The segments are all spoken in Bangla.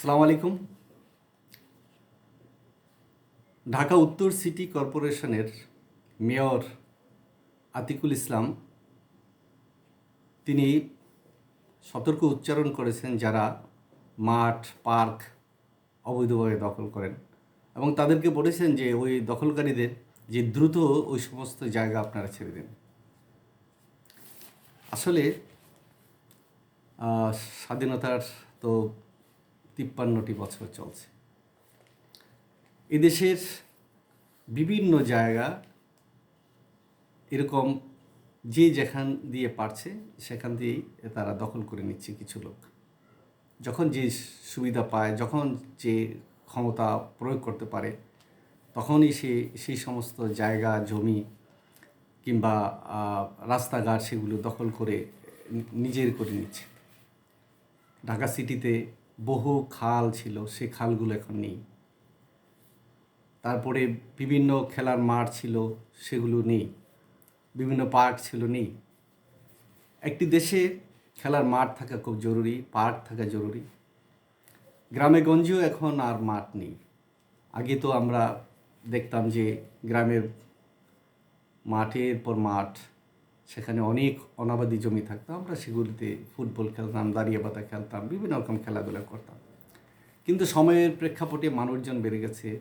সালাম আলাইকুম। ঢাকা উত্তর সিটি কর্পোরেশনের মেয়র আতিকুল ইসলাম, তিনি সতর্ক উচ্চারণ করেছেন যারা মাঠ, পার্ক অবৈধভাবে দখল করেন এবং তাদেরকে বলেছেন যে ওই দখলকারীদের যে দ্রুত ওই সমস্ত জায়গা আপনারা ছেড়ে দিন। আসলে স্বাধীনতার তো তিপ্পান্নটি বছর চলছে। এদেশের বিভিন্ন জায়গা এরকম যে যেখান দিয়ে পারছে, সেখান দিয়েই তারা দখল করে নিচ্ছে কিছু লোক। যখন যে সুবিধা পায়, যখন যে ক্ষমতা প্রয়োগ করতে পারে, তখনই সে, সেই সমস্ত জায়গা, জমি কিংবা রাস্তাঘাট সেগুলো দখল করে নিজের করে নিচ্ছে। ঢাকা সিটিতে বহু খাল ছিল, সে খালগুলো এখন নেই। তারপরে বিভিন্ন খেলার মাঠ ছিল, সেগুলো নেই। বিভিন্ন পার্ক ছিল, নেই। একটি দেশে খেলার মাঠ থাকা খুব জরুরি, পার্ক থাকা জরুরি। গ্রামে গঞ্জেও এখন আর মাঠ নেই। আগে তো আমরা দেখতাম যে গ্রামের মাঠের পর মাঠ। সেখানে অনেক অনাবাদি জমি থাকতো। আমরা সেগুলিতে ফুটবল খেলতাম দাঁড়িয়ে বাতা খেলতাম, বিভিন্ন রকম খেলাধুলা করতাম। কিন্তু সময়ের প্রেক্ষাপটে মানুষজন বেড়ে গেছে,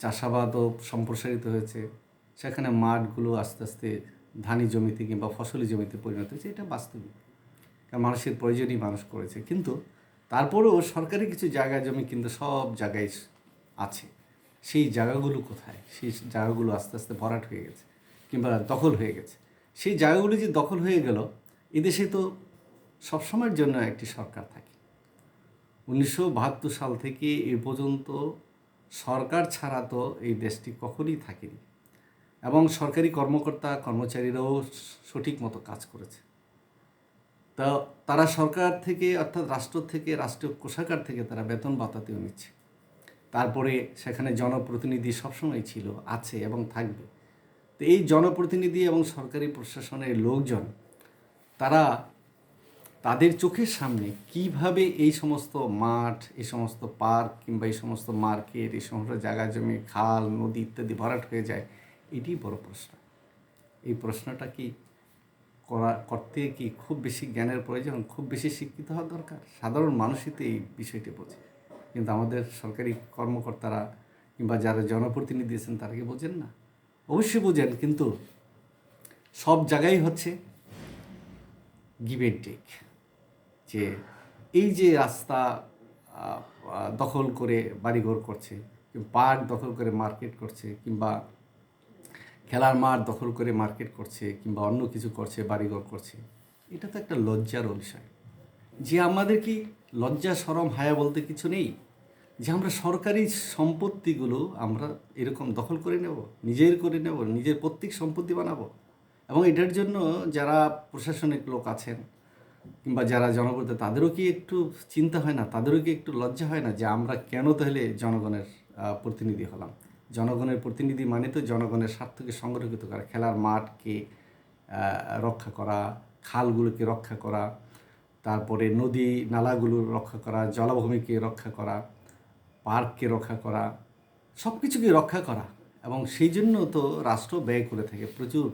চাষাবাদও সম্প্রসারিত হয়েছে। সেখানে মাঠগুলো আস্তে আস্তে ধানি জমিতে কিংবা ফসলি জমিতে পরিণত হয়েছে। এটা বাস্তবিক। কারণ মানুষের প্রয়োজনই মানুষ করেছে। কিন্তু তারপরেও সরকারি কিছু জায়গা জমি কিন্তু সব জায়গায় আছে। সেই জায়গাগুলো কোথায়? সেই জায়গাগুলো আস্তে আস্তে ভরাট হয়ে গেছে কিংবা দখল হয়ে গেছে। সেই জায়গাগুলি যে দখল হয়ে গেল, এদেশে তো সবসময়ের জন্য একটি সরকার থাকে। উনিশশো বাহাত্তর সাল থেকে এ পর্যন্ত সরকার ছাড়া তো এই দেশটি কখনই থাকেনি এবং সরকারি কর্মকর্তা, কর্মচারীরাও সঠিক মতো কাজ করেছে। তা তারা সরকার থেকে অর্থাৎ রাষ্ট্র থেকে, রাষ্ট্রীয় কোষাগার থেকে তারা বেতন বাতাতেও নিচ্ছে। তারপরে সেখানে জনপ্রতিনিধি সবসময় ছিল, আছে এবং থাকবে। তো এই জনপ্রতিনিধি এবং সরকারি প্রশাসনের লোকজন, তারা তাদের চোখের সামনে কীভাবে এই সমস্ত মাঠ, এই সমস্ত পার্ক কিংবা এই সমস্ত মার্কেট, এই সমস্ত জায়গা জমি, খাল, নদী ইত্যাদি ভরাট হয়ে যায়, এটি বড় প্রশ্ন। এই প্রশ্নটা কি করা, করতে কি খুব বেশি জ্ঞানের প্রয়োজন? খুব বেশি শিক্ষিত হওয়া দরকার? সাধারণ মানুষই তো এই বিষয়টি বোঝে। কিন্তু আমাদের সরকারি কর্মকর্তারা কিংবা যারা জনপ্রতিনিধি আছেন, তারা কি বোঝেন না? অবশ্যই বোঝেন, কিন্তু সব জায়গায় হচ্ছে গিভ এন্ড টেক যে এই যে রাস্তা দখল করে বাড়িঘর করছে পার্ক দখল করে মার্কেট করছে, কিংবা খেলার মাঠ দখল করে মার্কেট করছে, কিংবা অন্য কিছু করছে, বাড়িঘর করছে, এটা তো একটা লজ্জার বিষয় যে আমাদের কি লজ্জা, সরম, হায়া বলতে কিছু নেই? যে আমরা সরকারি সম্পত্তিগুলো আমরা এরকম দখল করে নেব, নিজের করে নেব, নিজের প্রত্যেক সম্পত্তি বানাবো। এবং এটার জন্য যারা প্রশাসনিক লোক আছেন কিংবা যারা জনপ্রতি তাদেরও কি একটু চিন্তা হয় না? তাদেরও কি একটু লজ্জা হয় না যে আমরা কেন তাহলে জনগণের প্রতিনিধি হলাম? জনগণের প্রতিনিধি মানে তো জনগণের স্বার্থকে সংরক্ষিত করা, খেলার মাঠকে রক্ষা করা, খালগুলোকে রক্ষা করা, তারপরে নদী, নালাগুলো রক্ষা করা, জলাভূমিকে রক্ষা করা। পার্ককে রক্ষা করা সব কিছুকে রক্ষা করা এবং সেই জন্য তো রাষ্ট্র ব্যয় করে থাকে, প্রচুর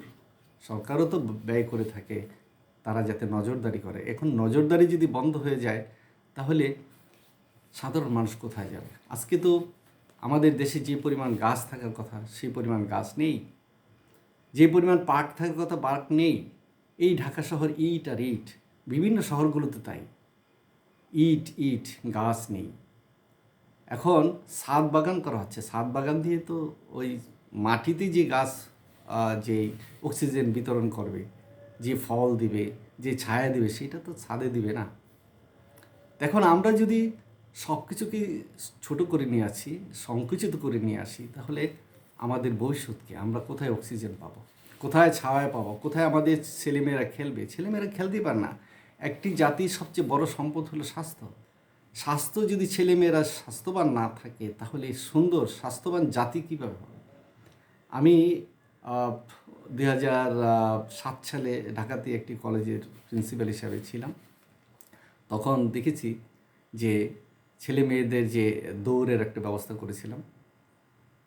সরকারও তো ব্যয় করে থাকে, তারা যাতে নজরদারি করে। এখন নজরদারি যদি বন্ধ হয়ে যায়, তাহলে সাধারণ মানুষ কোথায় যাবে? আজকে তো আমাদের দেশে যে পরিমাণ গাছ থাকার কথা, সেই পরিমাণ গাছ নেই। যে পরিমাণ পার্ক থাকার কথা, পার্ক নেই। এই ঢাকা শহর ইট আর ইট, বিভিন্ন শহরগুলোতে তাই। ইট ইট, গাছ নেই। এখন সাত বাগান করা হচ্ছে। সাত বাগান দিয়ে তো ওই মাটিতে যে গাছ যে অক্সিজেন বিতরণ করবে, যে ফল দিবে, যে ছায়া দিবে, সেটা তো ছাদে দিবে না। এখন আমরা যদি সব কিছুকে ছোটো করে নিয়ে আসি, সংকুচিত করে নিয়ে আসি, তাহলে আমাদের ভবিষ্যৎকে আমরা কোথায় অক্সিজেন পাবো? কোথায় ছায়া পাবো? কোথায় আমাদের ছেলেমেয়েরা খেলবে? ছেলেমেয়েরা খেলতেই পারে না। একটি জাতির সবচেয়ে বড় সম্পদ হলো স্বাস্থ্য। স্বাস্থ্য যদি ছেলেমেয়েরা স্বাস্থ্যবান না থাকে, তাহলে সুন্দর, স্বাস্থ্যবান জাতি কীভাবে হবে? আমি দুই হাজার সাত সালে ঢাকাতে একটি কলেজের প্রিন্সিপাল হিসাবে ছিলাম। তখন দেখেছি যে ছেলে মেয়েদের যে দৌড়ের একটা ব্যবস্থা করেছিলাম,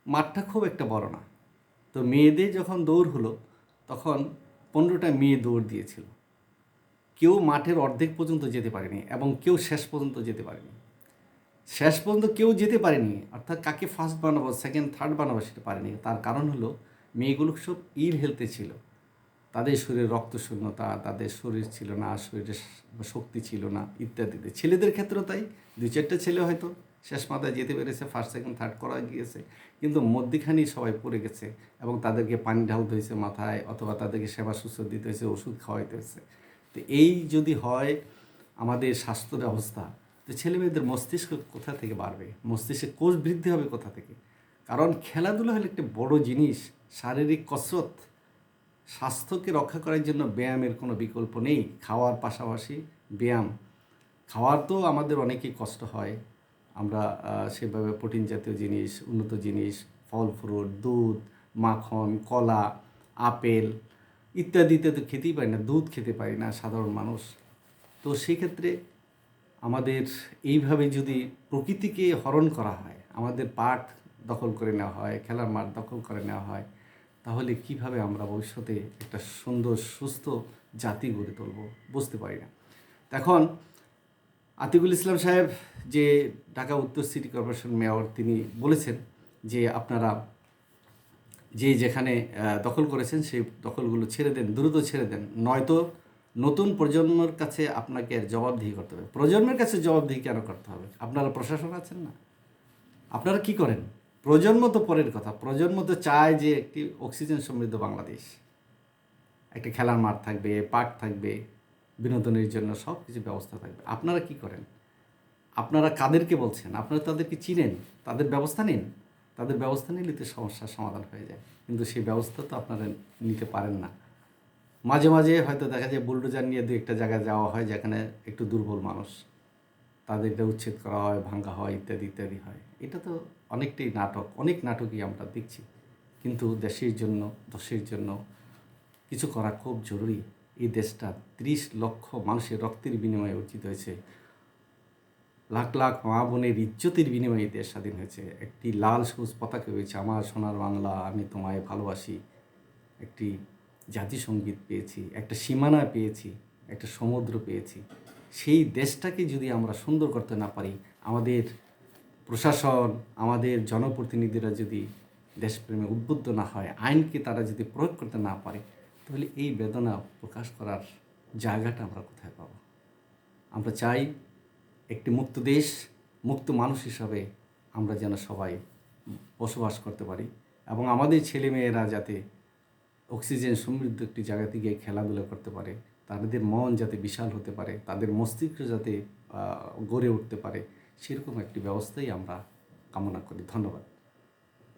মাঠটা খুব একটা বড় না। তো মেয়েদের যখন দৌড় হলো, তখন পনেরোটা মেয়ে দৌড় দিয়েছিল। কেউ মাঠের অর্ধেক পর্যন্ত যেতে পারেনি এবং কেউ শেষ পর্যন্ত যেতে পারেনি। শেষ পর্যন্ত কেউ যেতে পারেনি, অর্থাৎ কাকে ফার্স্ট বানাবো সেকেন্ড থার্ড বানাবো সেটা পারেনি। তার কারণ হলো, মেয়েগুলো সব ইল হেলতে ছিল। তাদের শরীরে রক্ত শূন্যতা, তাদের শরীর ছিল না, শরীরে শক্তি ছিল না, ইত্যাদিতে। ছেলেদের ক্ষেত্রেও তাই দু চারটে ছেলে হয়তো শেষ মাথায় যেতে পেরেছে ফার্স্ট সেকেন্ড থার্ড করা গিয়েছে, কিন্তু মধ্যিখানেই সবাই পড়ে গেছে এবং তাদেরকে পানি ঢালতে হয়েছে মাথায় অথবা তাদেরকে সেবা শুশ্রূষা দিতে হয়েছে, ওষুধ খাওয়াইতে হয়েছে। তো এই যদি হয় আমাদের স্বাস্থ্য ব্যবস্থা, তো ছেলে মেয়েদের মস্তিষ্ক কোথা থেকে বাড়বে? মস্তিষ্কে কোষ বৃদ্ধি হবে কোথা থেকে? কারণ খেলাধুলা হলো একটি বড় জিনিস, শারীরিক কসরত। স্বাস্থ্যকে রক্ষা করার জন্য ব্যায়ামের কোনো বিকল্প নেই, খাওয়ার পাশাপাশি ব্যায়াম। খাওয়ার তো আমাদের অনেকই কষ্ট হয়। আমরা সেভাবে প্রোটিন জাতীয় জিনিস, উন্নত জিনিস, ফল, ফ্রুট, দুধ, মাখন, কলা, আপেল ইত্যাদিতে তো খেতেই পারি না, দুধ খেতে পারি না সাধারণ মানুষ। তো সেক্ষেত্রে আমাদের এইভাবে যদি প্রকৃতিকে হরণ করা হয়, আমাদের পাঠ দখল করে নেওয়া হয়, খেলার মাঠ দখল করে নেওয়া হয়, তাহলে কীভাবে আমরা ভবিষ্যতে একটা সুন্দর, সুস্থ জাতি গড়ে তুলব? বুঝতে পারি না। এখন আতিকুল ইসলাম সাহেব যে ঢাকা উত্তর সিটি কর্পোরেশন মেয়র তিনি বলেছেন যে আপনারা যে যেখানে দখল করেছেন সেই দখলগুলো ছেড়ে দেন, দ্রুত ছেড়ে দেন। নয়তো নতুন প্রজন্মের কাছে আপনাকে জবাবদিহি করতে হবে। প্রজন্মের কাছে জবাবদিহি কেন করতে হবে? আপনারা প্রশাসন আছেন না? আপনারা কি করেন? প্রজন্ম তো পরের কথা। প্রজন্ম তো চায় যে একটি অক্সিজেন সমৃদ্ধ বাংলাদেশ। একটা খেলার মাঠ থাকবে, পার্ক থাকবে, বিনোদনের জন্য সব কিছু ব্যবস্থা থাকবে। আপনারা কি করেন? আপনারা কাদেরকে বলছেন? আপনারা তাদেরকে চিনেন? তাদের ব্যবস্থা নিন? তাদের ব্যবস্থা নিলে তো সমস্যার সমাধান হয়ে যায়। কিন্তু সেই ব্যবস্থা তো আপনারা নিতে পারেন না। মাঝে মাঝে হয়তো দেখা যায় বুলডোজার নিয়ে দু একটা জায়গায় যাওয়া হয় যেখানে একটু দুর্বল মানুষ। তাদেরকে উচ্ছেদ করা হয়, ভাঙ্গা হয়, ইত্যাদি ইত্যাদি হয়। এটা তো অনেকটাই নাটক, অনেক নাটকই আমরা দেখছি। কিন্তু দেশের জন্য দেশের জন্য কিছু করা খুব জরুরি। এই দেশটা ত্রিশ লক্ষ মানুষের রক্তের বিনিময়ে অর্জিত হয়েছে। লাখ লাখ মা বোনের ইজ্জতের বিনিময়ে দেশ স্বাধীন হয়েছে। একটি লাল সবুজ পতাকা হয়েছে আমার সোনার বাংলা আমি তোমায় ভালোবাসি। একটি জাতিসঙ্গীত পেয়েছি, একটা সীমানা পেয়েছি, একটা সমুদ্র পেয়েছি। সেই দেশটাকে যদি আমরা সুন্দর করতে না পারি, আমাদের প্রশাসন, আমাদের জনপ্রতিনিধিরা যদি দেশপ্রেমে উদ্বুদ্ধ না হয়, আইনকে তারা যদি প্রয়োগ করতে না পারে, তাহলে এই বেদনা প্রকাশ করার জায়গাটা আমরা কোথায় পাবো? আমরা চাই একটি মুক্ত দেশ, মুক্ত মানুষ হিসাবে আমরা যেন সবাই বসবাস করতে পারি এবং আমাদের ছেলেমেয়েরা যাতে অক্সিজেন সমৃদ্ধ একটি জায়গাতে গিয়ে খেলাধুলা করতে পারে, তাদের মন যাতে বিশাল হতে পারে, তাদের মস্তিষ্ক যাতে গড়ে উঠতে পারে, সেরকম একটি ব্যবস্থাই আমরা কামনা করি। ধন্যবাদ।